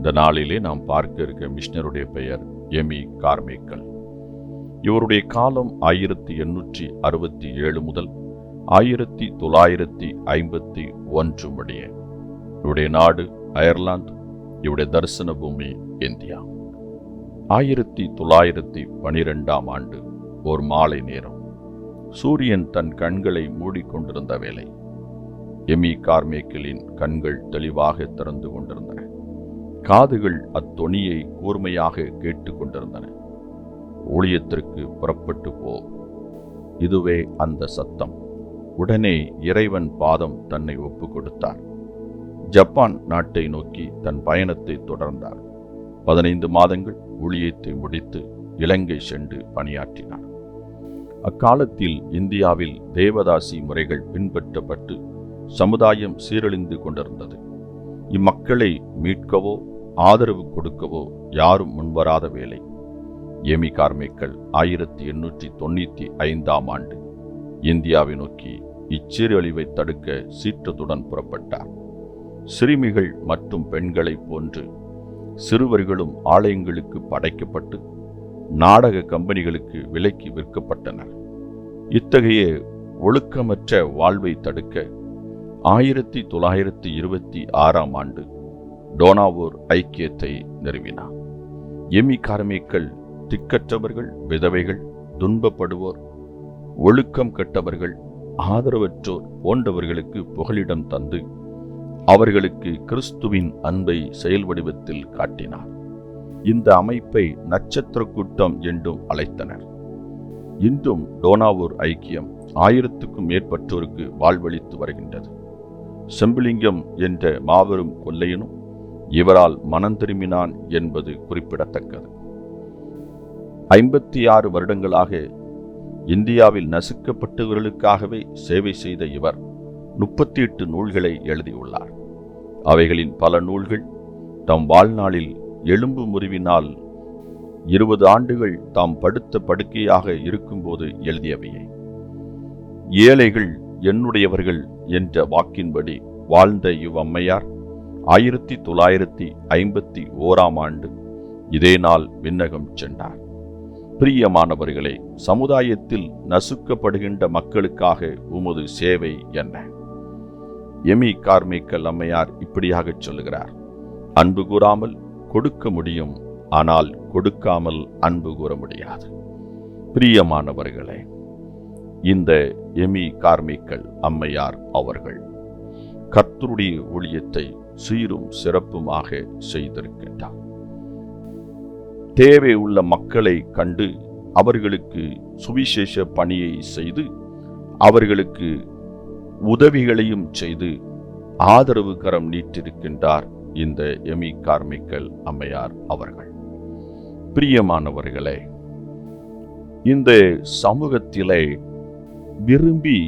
இந்த நாளிலே நாம் பார்க்க இருக்க மிஷினருடைய பெயர் எமி கார்மேக்கல். இவருடைய காலம் ஆயிரத்தி எண்ணூற்றி அறுபத்தி ஏழு முதல் ஆயிரத்தி தொள்ளாயிரத்தி ஐம்பத்தி ஒன்று முடிய இவருடைய நாடு அயர்லாந்து இவருடைய தரிசன பூமி இந்தியா. ஆயிரத்தி தொள்ளாயிரத்தி பனிரெண்டாம் ஆண்டு ஒரு மாலை நேரம் சூரியன் தன் கண்களை மூடிக்கொண்டிருந்த வேளை எமி கார்மேக்கலின் கண்கள் தெளிவாக திறந்து கொண்டிருந்தன. காதுகள் அத்தொனியை கூர்மையாக கேட்டுக்கொண்டிருந்தன ஊழியத்திற்கு புறப்பட்டு போ. இதுவே அந்த சத்தம். உடனே இறைவன் பாதம் தன்னை ஒப்பு கொடுத்தார். ஜப்பான் நாட்டை நோக்கி தன் பயணத்தை தொடர்ந்தார். பதினைந்து மாதங்கள் ஊழியத்தை முடித்து இலங்கை சென்று பணியாற்றினார். அக்காலத்தில் இந்தியாவில் தேவதாசி முறைகள் பின்பற்றப்பட்டு சமுதாயம் சீரழிந்து கொண்டிருந்தது. இம்மக்களை மீட்கவோ ஆதரவு கொடுக்கவோ யாரும் முன்வராத வேலை எமி கார்மேக்கள் ஆயிரத்தி எண்ணூற்றி தொண்ணூற்றி ஐந்தாம் ஆண்டு இந்தியாவை நோக்கி இச்சீரழிவை தடுக்க சீற்றத்துடன் புறப்பட்டார். சிறுமிகள் மற்றும் பெண்களைப் போன்று சிறுவர்களும் ஆலயங்களுக்கு படைக்கப்பட்டு நாடக கம்பெனிகளுக்கு விலைக்கு விற்கப்பட்டனர். இத்தகைய ஒழுக்கமற்ற வாழ்வை தடுக்க ஆயிரத்தி தொள்ளாயிரத்தி இருபத்தி ஆறாம் ஆண்டு டோனாவூர் ஐக்கியத்தை நிறுவினார். எமி கார்மேக்கள் திக்கற்றவர்கள் விதவைகள் துன்பப்படுவோர் ஒழுக்கம் கெட்டவர்கள் ஆதரவற்றோர் போன்றவர்களுக்கு புகலிடம் தந்து அவர்களுக்கு கிறிஸ்துவின் அன்பை செயல் வடிவத்தில் காட்டினார். இந்த அமைப்பை நட்சத்திர கூட்டம் என்றும் அழைத்தனர். இன்றும் டோனாவூர் ஐக்கியம் ஆயிரத்துக்கும் மேற்பட்டோருக்கு வாழ்வளித்து வருகின்றது. செம்பிலிங்கம் என்ற மாபெரும் கொல்லையனும் இவரால் மனம் திரும்பினான் என்பது குறிப்பிடத்தக்கது. ஐம்பத்தி ஆறு வருடங்களாக இந்தியாவில் நசுக்கப்பட்டவர்களுக்காகவே சேவை செய்த இவர் முப்பத்தி எட்டு நூல்களை எழுதியுள்ளார். அவைகளின் பல நூல்கள் தம் வாழ்நாளில் எலும்பு முறிவினால் இருபது ஆண்டுகள் தாம் படுத்த படுக்கையாக இருக்கும்போது எழுதியவையே. ஏழைகள் என்னுடையவர்கள் என்ற வாக்கின்படி வாழ்ந்த இவ்வம்மையார் ஆயிரத்தி தொள்ளாயிரத்தி ஐம்பத்தி ஓராம் ஆண்டு இதே நாள் விண்ணகம் சென்றார். பிரியமானவர்களே சமுதாயத்தில் நசுக்கப்படுகின்ற மக்களுக்காக உமது சேவை என்ன? எமி கார்மேக்கல் அம்மையார் இப்படியாகச் சொல்லுகிறார் அன்பு கூறாமல் கொடுக்க முடியும் ஆனால் கொடுக்காமல் அன்பு கூற முடியாது. பிரியமானவர்களே இந்த எமி கார்மிக்கல் அம்மையார் அவர்கள் கர்த்தருடைய ஊழியத்தை சீரும் சிறப்புமாக செய்திருக்கின்றார். தேவை உள்ள மக்களை கண்டு அவர்களுக்கு சுவிசேஷ பணியை செய்து அவர்களுக்கு உதவிகளையும் செய்து ஆதரவு கரம் நீட்டிருக்கின்றார் இந்த எமி கார்மிக்கல் அம்மையார் அவர்கள். பிரியமானவர்களே இந்த சமூகத்திலே விரும்பி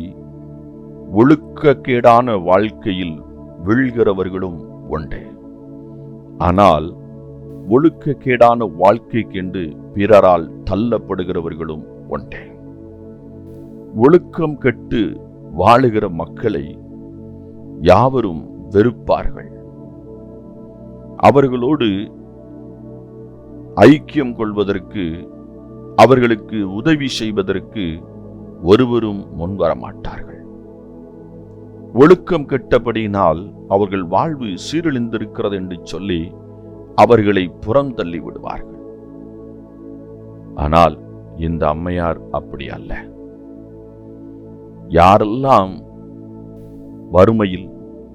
ஒழுக்கக்கேடான வாழ்க்கையில் வீழ்கிறவர்களும் உண்டு ஆனால் ஒழுக்கக்கேடான வாழ்க்கைக்கென்று பிறரால் தள்ளப்படுகிறவர்களும் உண்டு ஒழுக்கம் கெட்டு வாழுகிற மக்களை யாவரும் வெறுப்பார்கள். அவர்களோடு ஐக்கியம் கொள்வதற்கு அவர்களுக்கு உதவி செய்வதற்கு ஒருவரும் முன்வர மாட்டார்கள் ஒழுக்கம் கெட்டபடியினால் அவர்கள் வாழ்வு சீரழிந்திருக்கிறது என்று சொல்லி அவர்களை புறம் தள்ளி விடுவார்கள். ஆனால் இந்த அம்மையார் அப்படி அல்ல. யாரெல்லாம் வறுமையில்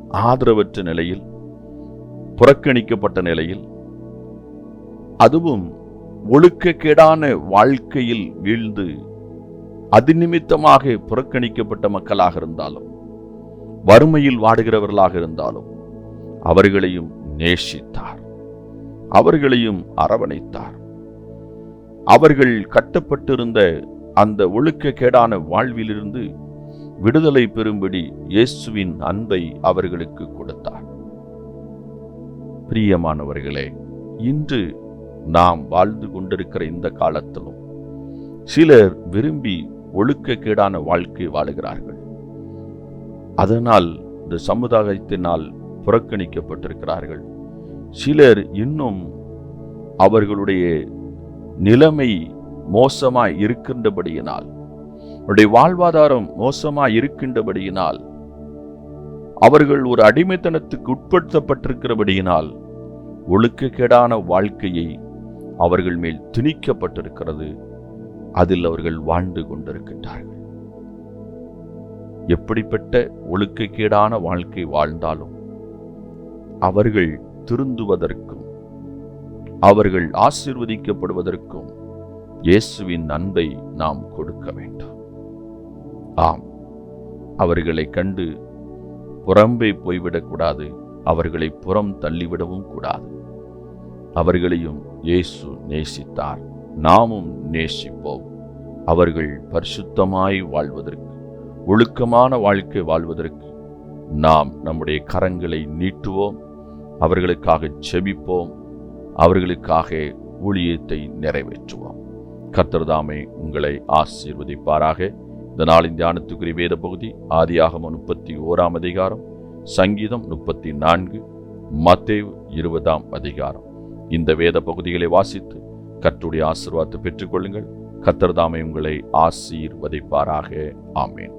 ஆதரவற்ற நிலையில் புறக்கணிக்கப்பட்ட நிலையில் அதுவும் ஒழுக்கக்கேடான வாழ்க்கையில் வீழ்ந்து அது நிமித்தமாக புறக்கணிக்கப்பட்ட மக்களாக இருந்தாலும் வறுமையில் வாடுகிறவர்களாக இருந்தாலும் அவர்களையும் நேசித்தார். அவர்களையும் அரவணைத்தார். அவர்கள் கட்டப்பட்டிருந்த அந்த ஒழுக்கக்கேடான வாழ்விலிருந்து விடுதலை பெறும்படி இயேசுவின் அன்பை அவர்களுக்கு கொடுத்தார். பிரியமானவர்களே இன்று நாம் வாழ்ந்து கொண்டிருக்கிற இந்த காலத்திலும் சிலர் விரும்பி ஒழுக்கக்கேடான வாழ்க்கை வாழுகிறார்கள். அதனால் இந்த சமுதாயத்தினால் புறக்கணிக்கப்பட்டிருக்கிறார்கள். சிலர் இன்னும் அவர்களுடைய நிலைமை மோசமாய் இருக்கின்றபடியினால் அவருடைய வாழ்வாதாரம் மோசமாய் இருக்கின்றபடியினால் அவர்கள் ஒரு அடிமைத்தனத்துக்கு உட்படுத்தப்பட்டிருக்கிறபடியினால் ஒழுக்கக்கேடான வாழ்க்கையை அவர்கள் மேல் திணிக்கப்பட்டிருக்கிறது. அதில் அவர்கள் வாழ்ந்து கொண்டிருக்கின்றார்கள். எப்படிப்பட்ட ஒழுக்கக்கேடான வாழ்க்கை வாழ்ந்தாலும் அவர்கள் திருந்துவதற்கும் அவர்கள் ஆசிர்வதிக்கப்படுவதற்கும் இயேசுவின் அன்பை நாம் கொடுக்க வேண்டும். ஆம். அவர்களை கண்டு புறம்பே போய்விடக்கூடாது அவர்களை புறம் தள்ளிவிடவும் கூடாது. அவர்களையும் இயேசு நேசித்தார் நாமும் நேசிப்போம். அவர்கள் பரிசுத்தமாய் வாழ்வதற்கு ஒழுக்கமான வாழ்க்கை வாழ்வதற்கு நாம் நம்முடைய கரங்களை நீட்டுவோம் அவர்களுக்காக செபிப்போம் அவர்களுக்காக ஊழியத்தை நிறைவேற்றுவோம். கர்த்தர்தாமே உங்களை ஆசீர்வதிப்பாராக. இந்த நாளின் தியானத்துக்குரிய வேத பகுதி ஆதியாகம முப்பத்தி ஓராம் அதிகாரம் சங்கீதம் முப்பத்தி நான்கு மத்தேவ் இருபதாம் அதிகாரம். இந்த வேத பகுதிகளை வாசித்து கர்த்தருடைய ஆசீர்வாதத்தை பெற்றுக்கொள்ளுங்கள். கர்த்தர்தாமே உங்களை ஆசீர்வதிப்பாராக. ஆமேன்.